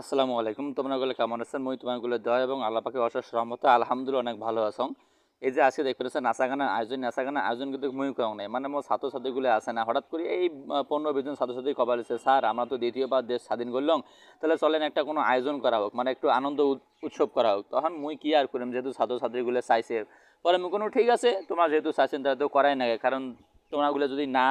আসসালামু আলাইকুম। তোমরা গুলো কেমন আছেন? মই তোমাগুলো দয়া এবং আল্লাহ পাকে অশেষ রহমতে আলহামদুলিল্লাহ অনেক ভালো আছো। এই যে আজকে দেখতে পাচ্ছেন নাচাগানের আয়োজন নাচাগানের আয়োজন কিন্তু মই কম নাই। মানে মোর ছাত্রছাত্রীগুলো আছে না, হঠাৎ করে এই পনেরো বিশ জন ছাত্রছাত্রী কবার এসে স্যার, আমরা তো দ্বিতীয়বার দেশ স্বাধীন করলাম, তাহলে চলেন একটা কোনো আয়োজন করা হোক মানে একটু আনন্দ উৎসব করা হোক। তখন মুই কি আর করিম, যেহেতু ছাত্রছাত্রীগুলো চাইছে। পরে আমি কোনো ঠিক আছে, তোমরা যেহেতু চাইছেন, তাহলে তো করাই না কারণ তোমরাগুলো যদি না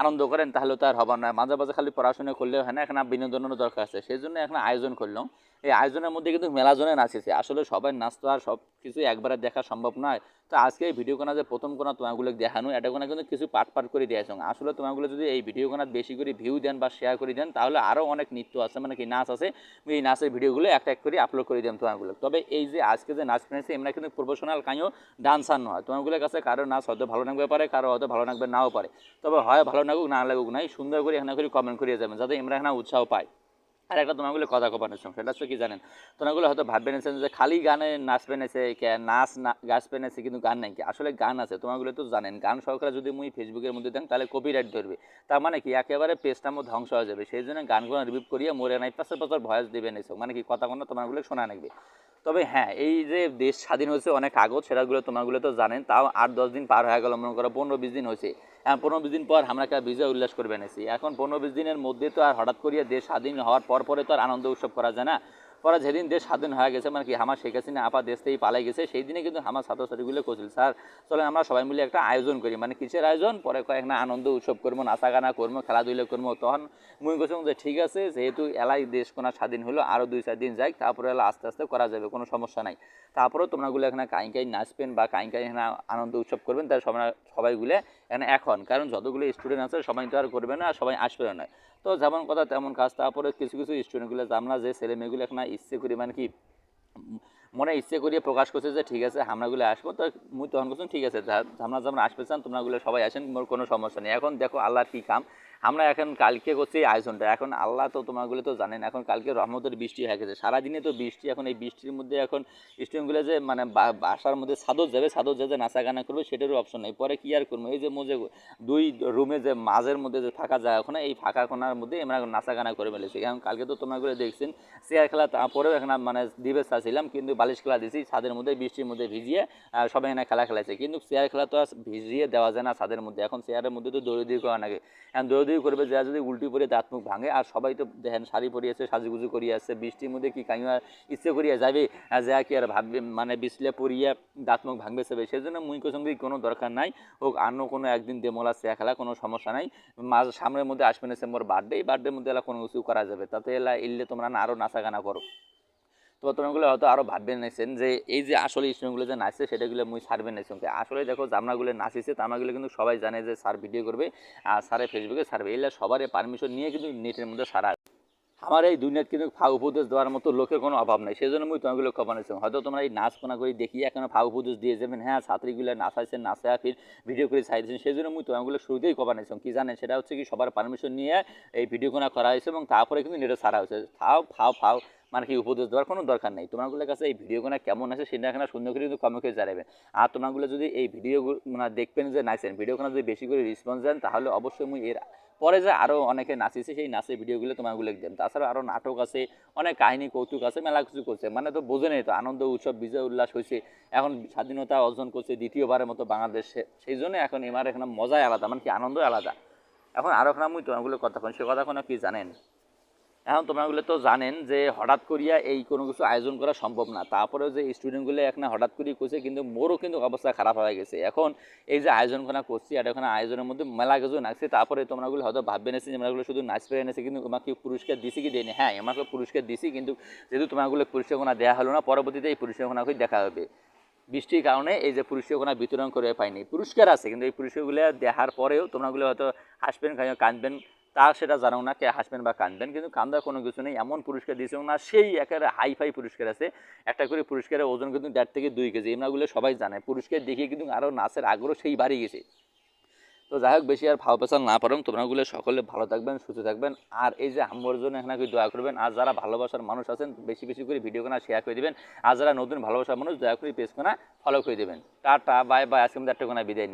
আনন্দ করেন, তাহলে তো আর হবার নয়। মাঝে মাঝে খালি পড়াশোনা করলেও হয় না, এখানে বিনোদনেরও দরকার আছে। সেই জন্য এখন আয়োজন করলাম। এই আয়োজনের মধ্যে কিন্তু মেলা জনে নাচেছে আসলে সবাই নাচ তো আর সব কিছু একবারে দেখা সম্ভব নয়। তো আজকে এই ভিডিও কোনা যে প্রথম কোনা তোমাগুলো দেখানো, এটা কোনা কিন্তু কিছু পাট পাট করে দিয়েছে আসলে তোমাগুলো যদি এই ভিডিও কোনা বেশি করে ভিউ দেন বা শেয়ার করে দেন, তাহলে আরও অনেক নৃত্য আছে মানে কি নাচ আছে, এই নাচের ভিডিওগুলো একটা এক করে আপলোড করে দিলাম তোমাগুলো। তবে এই যে আজকে যে নাচ পেয়েছে এমরা কিন্তু প্রফেশনাল কাইও ডান্সার নয়। তোমাগুলোর কাছে কারও নাচ হয়তো ভালো লাগবে পারে, কারও হয়তো ভালো লাগবে নাও পারে। তবে হয় ভালো লাগুক না লাগুক, নাই সুন্দর করে এখানে করে কমেন্ট করিয়ে যাবেন, যাতে এমরা এখানে উৎসাহ পায়। আর একটা তোমাগুলো কথা কপানোর সঙ্গে সেটা হচ্ছে কি জানেন? তোমাগুলো হয়তো ভাববে নিয়েছেন যে খালি গানে নাচ কে, নাচ না, গাছ পেনেছে কিন্তু গান নাই কি। আসলে গান আছে তোমাগুলো তো জানেন, গান সহকারে যদি মুই ফেসবুকের মধ্যে দেন তাহলে কপিরাইট ধরবে। তার মানে কি? একেবারে পেজটা মো ধ্বংস হয়ে যাবে। সেই জন্য গানগুলো রিভিউ করিয়ে মরে নাই পাঁচের বছর ভয়েস দেবে নিছো মানে কি? কথা কোনো তোমাগুলো শোনা নাকবে। তবে হ্যাঁ এই যে দেশ স্বাধীন হয়েছে অনেক আগত সেটাগুলো তোমাগুলো তো জানেন, তাও আট দশ দিন পার হয়ে গেল, মনে করো পনেরো বিশ দিন হয়েছে। পনেরো বিশ দিন পর আমরা একটা বিজয় উল্লাস করে বেনেছি এখন পনেরো বিশ দিনের মধ্যে তো আর হঠাৎ করিয়া দেশ স্বাধীন হওয়ার পর পরে তো আর আনন্দ উৎসব করা যায় না। পরে যেদিন দেশ স্বাধীন হয়ে গেছে মানে কি আমার শেখ হাসিনা আপা দেশ থেকে পালাই গেছে, সেই দিনে কিন্তু আমার ছাত্রছাত্রীগুলো করছিল স্যার, চলেন আমরা সবাই মিলে একটা আয়োজন করি। মানে কিসের আয়োজন? পরে কয়েক না, আনন্দ উৎসব করব, নাচা গানা করব, খেলাধুলা করব। তখন মুই বলছিলাম যে ঠিক আছে, যেহেতু এলাই দেশ কোনা স্বাধীন হলো আরও দুই, চার দিন যাই তারপরে এলা আস্তে আস্তে করা যাবে, কোনো সমস্যা নাই। তারপরেও তোমরাগুলো এখানে কাই কাই নাচবেন বা কাই কাই এখানে আনন্দ উৎসব করবেন তার সবাই, সবাইগুলো এখানে এখন। কারণ যতগুলো স্টুডেন্ট আছে, সবাই তো আর করবে না, সবাই আসবে না। তো যেমন কথা, তেমন কাজ। তারপরে কিছু কিছু স্টুডেন্টগুলো আমরা যে ছেলে মেয়েগুলো এখানে ইচ্ছে করি মানে কি উম, মনে ইচ্ছে করিয়ে প্রকাশ করছে যে, ঠিক আছে আমরাগুলো আসব। তো মুই তখন করছেন ঠিক আছে আমরা যেমন আসবে চান, তোমরাগুলো সবাই আসেন, মোর কোনো সমস্যা নেই। এখন দেখো আল্লাহর কী কাম। আমরা এখন কালকে করছি আয়োজনটা। এখন আল্লাহ তো তোমাগুলো তো জানেন, এখন কালকে রহমতের বৃষ্টি হয়ে গেছে। সারাদিনে তো বৃষ্টি, এখন এই বৃষ্টির মধ্যে এখন স্টুডেন্টগুলো যে মানে বাসার মধ্যে সাদর যাবে সাদর যাতে নাচা গানা করবে, সেটারও অপশন নেই। পরে কি আর করব? এই যে মজে দুই রুমে যে মাঝের মধ্যে যে ফাঁকা জায়গা ওখানে এই ফাঁকা কোনার মধ্যে আমরা নাচা গানা করে ফেলেছি। এখন কালকে তো তোমরাগুলো দেখছেন চেয়ার খেলা তারপরেও এখানে মানে দিবে চাচ্ছিলাম কিন্তু বালিশ খেলা দিয়েছি, ছাদের মধ্যে, বৃষ্টির মধ্যে ভিজিয়ে সবাই এখানে খেলা খেলাইছে। কিন্তু চেয়ার খেলা তো ভিজিয়ে দেওয়া যায় না ছাদের মধ্যে। এখন চেয়ারের মধ্যে তো দৌড়ি করা লাগে। এখন দৌড়ি করবে যা যদি উল্টি পরে দাঁত মুখ ভাঙে, আর সবাই তো দেখেন শাড়ি পরিয়েছে, সাজুগুজু করিয়ে আসছে, বৃষ্টির মধ্যে কি কাইমা ইচ্ছে করিয়া যাবে? যা কি আর ভাববে? মানে বিছলে পরিয়ে দাঁত মুখ ভাঙবে সেবে সেই জন্য মুই কোসঙ্গে কোনো দরকার নাই। হোক অন্য কোনো একদিন দেমলা চেয়া খেলা, কোনো সমস্যা নাই। মাঝ সামনের মধ্যে আসবে না মোর বার্থডে এই বার্থডের মধ্যে এলা কোনো কিছু করা যাবে। তাতে এলা ইল্লে তোমরা আরও নাচা গানা করো। তো তোমাগুলো হয়তো আরও ভাববেন নাইছেন যে, এই যে আসলে স্টুডেন্টগুলো যে নাচছে সেটাগুলো মুই সারবেন নাইছেন আসলে দেখো জামনাগুলো নাচিছে, তামাগুলো কিন্তু সবাই জানে যে স্যার ভিডিও করবে, আর স্যারে ফেসবুকে সারবে। এগুলো সবারই পারমিশন নিয়ে কিন্তু নেটের মধ্যে সারা। আমার এই দুনিয়াত কিন্তু ফা উপদেশ দেওয়ার মতো লোকের কোনো অভাব নাই। সেই জন্য মুই তোমাগুলো খবর নিয়েছি। হয়তো তোমরা এই নাচ কোনা করে দেখিয়ে এখন ফা উপদেশ দিয়ে যাবেন। হ্যাঁ ছাত্রীগুলো নাচাইছেন নাচা ফির ভিডিও করে চাইছেন সেই জন্য মুই তোমাগুলো শুরুতেই খবর নিয়েছিলাম কি জানেন? সেটা হচ্ছে কি সবার পারমিশন নিয়ে এই ভিডিও কোনা করা হয়েছে এবং তারপরে কিন্তু নেটে সারা হয়েছে। ফাও ফাও ফাও মানে কি উপদেশ দেওয়ার কোনো দরকার নেই। তোমাগুলোর কাছে এই ভিডিওগুলো কেমন আছে সেটা এখানে সুন্দর করে কিন্তু কমে করে জানাবেন আর তোমাগুলো যদি এই ভিডিও মানে দেখবেন যে নাচেন ভিডিওগুলো যদি বেশি করে রেসপন্স দেন, তাহলে অবশ্যই মুই এর পরে যে আরও অনেকে নাচিছে, সেই নাচের ভিডিওগুলো তোমাগুলো দেন তাছাড়া আরও নাটক আছে, অনেক কাহিনী, কৌতুক আছে, মেলা কিছু করছে। মানে তো বোঝে নেই তো, আনন্দ, উৎসব, বিজয়, উল্লাস হয়েছে। এখন স্বাধীনতা অর্জন করছে, দ্বিতীয়বারের মতো বাংলাদেশে। সেই জন্য এখন এবার এখানে মজাই আলাদা মানে কি আনন্দ আলাদা। এখন আরও এখানে মুই তোমাগুলো কথা কন সে কথা কোনো কি জানেন? এখন তোমরাগুলো তো জানেন যে হঠাৎ করিয়া এই কোনো কিছু আয়োজন করা সম্ভব না। তারপরেও যে স্টুডেন্টগুলো এখন হঠাৎ করিয়ে করছে কিন্তু মোরও কিন্তু অবস্থা খারাপ হয়ে গেছে। এখন এই যে আয়োজন করা করছি আর এখানে আয়োজনের মধ্যে মেলা কিছু নাচছে, তারপরে তোমরাগুলো হয়তো ভাববে নেছে যে আমরাগুলো শুধু নাচ পেরে এনেছে, কিন্তু তোমাকে পুরস্কার দিছি কি দেয়নি হ্যাঁ আমাকে পুরস্কার দিছি, কিন্তু যেহেতু তোমাগুলো পুরস্কার কোনো দেওয়া হলো না, পরবর্তীতে এই পুরস্কার কোনাকে দেখা হবে। বৃষ্টির কারণে এই যে পুরস্কারগুলো বিতরণ করে পাইনি। পুরস্কার আছে, কিন্তু এই পুরস্কারগুলো দেখার পরেও তোমরাগুলো হয়তো হাসবেন কাঁদবেন তা সেটা জানো না কে হাসবেন বা কাঁদবেন, কিন্তু কান্দার কোনো কিছু নেই। এমন পুরস্কার দিয়েছেও না সেই একেবারে হাই ফাই পুরস্কার আছে। একটা করে পুরস্কারের ওজন কিন্তু দেড় থেকে দুই কেজি এমনাগুলো সবাই জানে। পুরস্কার দেখিয়ে কিন্তু আরও নাচের আগ্রহ সেই বাড়ি গেছে। তো যাই হোক, বেশি আর ভাও পেশাল না পারেন। তোমরাগুলো সকলে ভালো থাকবেন, সুস্থ থাকবেন। আর এই যে আমার জন্য এখানে দয়া করবেন। আর যারা ভালোবাসার মানুষ আছেন, বেশি বেশি করে ভিডিও কেনা শেয়ার করে দিবেন। আর যারা নতুন ভালোবাসার মানুষ, দয়া করে পেজ কেনা ফলো করে দেবেন। টাটা বাই বাই আজকে আমাদের একটা কোনো বিদায়